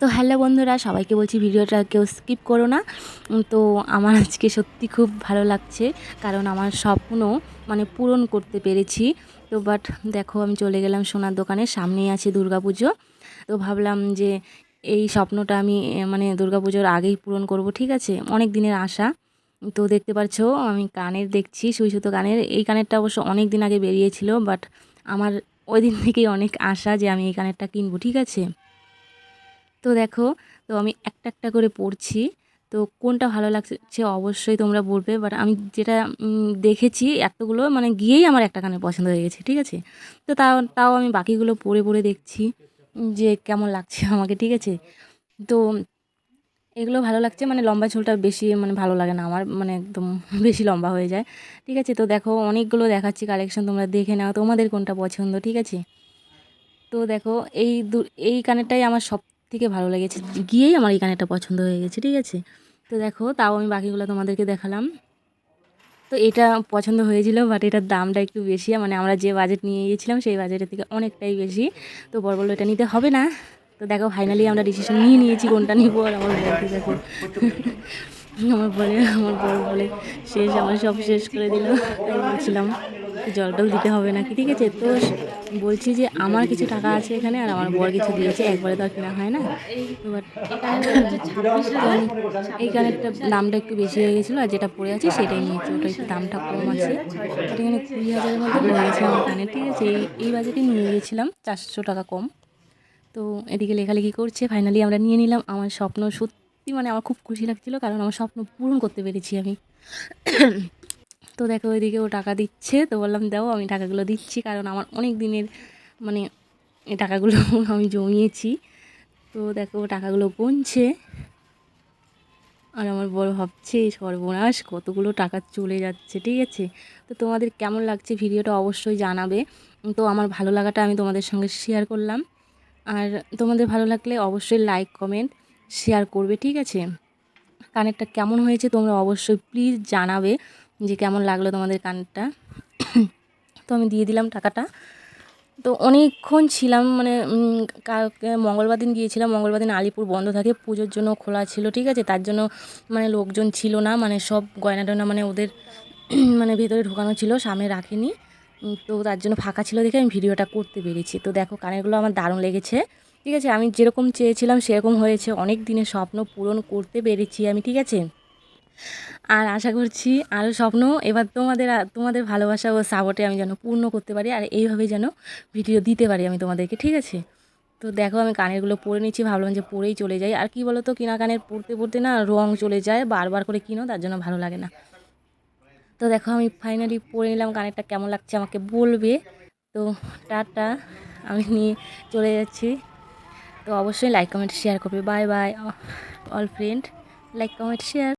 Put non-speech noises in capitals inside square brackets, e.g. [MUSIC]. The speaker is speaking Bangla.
তো হ্যালো বন্ধুরা, সবাইকে বলছি ভিডিওটা কেউ স্কিপ করো না। তো আমার আজকে সত্যি খুব ভালো লাগছে, কারণ আমার স্বপ্ন মানে পূরণ করতে পেরেছি। তো বাট দেখো, আমি চলে গেলাম সোনার দোকানে, সামনেই আছে দুর্গাপুজো। তো ভাবলাম যে এই স্বপ্নটা আমি মানে দুর্গাপুজোর আগেই পূরণ করব, ঠিক আছে? অনেক দিনের আশা। তো দেখতে পাচ্ছ আমি কানের দেখছি, সুই সুতো কানের। এই কানেরটা অবশ্য অনেক দিন আগে বেরিয়েছিল বাট আমার ওই দিন থেকেই অনেক আশা যে আমি এই কানেরটা কিনবো, ঠিক আছে? তো দেখো, তো আমি একটা একটা করে পড়ছি। তো কোনটা ভালো লাগছে অবশ্যই তোমরা বলবে বাট আমি যেটা দেখেছি এতগুলো মানে গিয়েই আমার একটা কানে পছন্দ হয়ে গেছে, ঠিক আছে? তো তাও তাও আমি বাকিগুলো পড়ে পড়ে দেখছি, যে কেমন লাগছে আমাকে, ঠিক আছে? তো এগুলো ভালো লাগছে মানে লম্বা চুলটা বেশি মানে ভালো লাগে না আমার মানে একদম [LAUGHS] বেশি লম্বা হয়ে যায়, ঠিক আছে? তো দেখো, অনেকগুলো দেখাচ্ছি কালেকশন তোমরা দেখে নাও তোমাদের কোনটা পছন্দ, ঠিক আছে? তো দেখো, এই দু, এই কানেরটাই আমার সব থেকে ভালো লেগেছে। গিয়েই আমার এই কানেরটা পছন্দ হয়ে গেছে, ঠিক আছে? তো দেখো, তাও আমি বাকিগুলো তোমাদেরকে দেখালাম। তো এটা পছন্দ হয়েছিল বাট এটার দামটা একটু বেশি। মানে আমরা যে বাজেট নিয়ে গিয়েছিলাম, সেই বাজেটের থেকে অনেকটাই বেশি। তো বড় বলল এটা নিতে হবে না। তো দেখো ফাইনালি আমরা ডিসিশন নিয়ে নিয়েছি কোনটা নিবো আর আমার বলতে দেখো আমার বলে আমার বড় বলে শেষ, আমার সব শেষ করে দিল। তাই বলছিলাম। জল টল দিতে হবে নাকি? ঠিক আছে, তো বলছি যে আমার কিছু টাকা আছে এখানে আর আমার বর কিছু দিয়েছে, একবারে তো আর কেনা হয় না। এবার এই দামটা একটু বেশি হয়ে গেছিল আর যেটা পড়ে আছে সেটাই নিয়েছি ওটা একটু দামটা কম আছে। এখানে কুড়ি হাজারের মধ্যে পড়ে গেছে আমার কানে ঠিক আছে? এই বাজেটে নিয়ে গেছিলাম, চারশো টাকা কম। তো এদিকে লেখালেখি করছে ফাইনালি আমরা নিয়ে নিলাম। আমার স্বপ্ন সত্যি মানে আমার খুব খুশি লাগছিল, কারণ আমার স্বপ্ন পূরণ করতে পেরেছি আমি। তো দেখো ওইদিকে ও টাকা দিচ্ছে। তো বললাম, দাও, আমি টাকাগুলো দিচ্ছি, কারণ আমার অনেক দিনের মানে এই টাকাগুলো [LAUGHS] আমি জমিয়েছি। তো দেখো টাকাগুলো গুনছে। আর আমার বড় ভাবছে সর্বনাশ, কতগুলো টাকা চলে যাচ্ছে, ঠিক আছে? তো তোমাদের কেমন লাগছে ভিডিওটা অবশ্যই জানাবে। তো আমার ভালো লাগাটা আমি তোমাদের সঙ্গে শেয়ার করলাম। আর তোমাদের ভালো লাগলে অবশ্যই লাইক কমেন্ট শেয়ার করবে, ঠিক আছে? কানেরটা কেমন হয়েছে তোমরা অবশ্যই প্লিজ জানাবে। যে কেমন লাগল তোমাদের কানটা। তো আমি দিয়ে দিলাম টাকাটা। তো অনেকক্ষণ ছিলাম মানে মঙ্গলবার দিন গিয়েছিলাম, মঙ্গলবার দিন আলিপুর বন্ধ থাকে, পুজোর জন্য খোলা ছিল, ঠিক আছে? তার জন্য মানে লোকজন ছিল না মানে সব গয়না টয়না মানে ওদের মানে ভেতরে ঢোকানো ছিল, সামনে রাখেনি। তো তার জন্য ফাঁকা ছিল দেখে আমি ভিডিওটা করতে পেরেছি। তো দেখো, কানেরগুলো আমার দারুণ লেগেছে, ঠিক আছে? আমি যেরকম চেয়েছিলাম সেরকম হয়েছে। অনেক দিনের স্বপ্ন পূরণ করতে পেরেছি আমি, ঠিক আছে? আর আশা করছি আরও স্বপ্ন, এবার তোমাদের তোমাদের ভালোবাসা ও সাপোর্টে আমি যেন পূর্ণ করতে পারি আর এইভাবে যেন ভিডিও দিতে পারি আমি তোমাদেরকে, ঠিক আছে? তো দেখো আমি কানেরগুলো পরে নিচ্ছি, ভাবলাম যে পরেই চলে যাই। আর কি বলো তো কিনা কানের পরতে পরতে না রং চলে যায়, বারবার করে কিনো, তার জন্য ভালো লাগে না। তো দেখো আমি ফাইনালি পরে নিলাম, কানেরটা কেমন লাগছে আমাকে বলবে। তো টাটা, আমি নিয়ে চলে যাচ্ছি। তো অবশ্যই লাইক কমেন্ট শেয়ার করবে। Bye bye all friend like comment share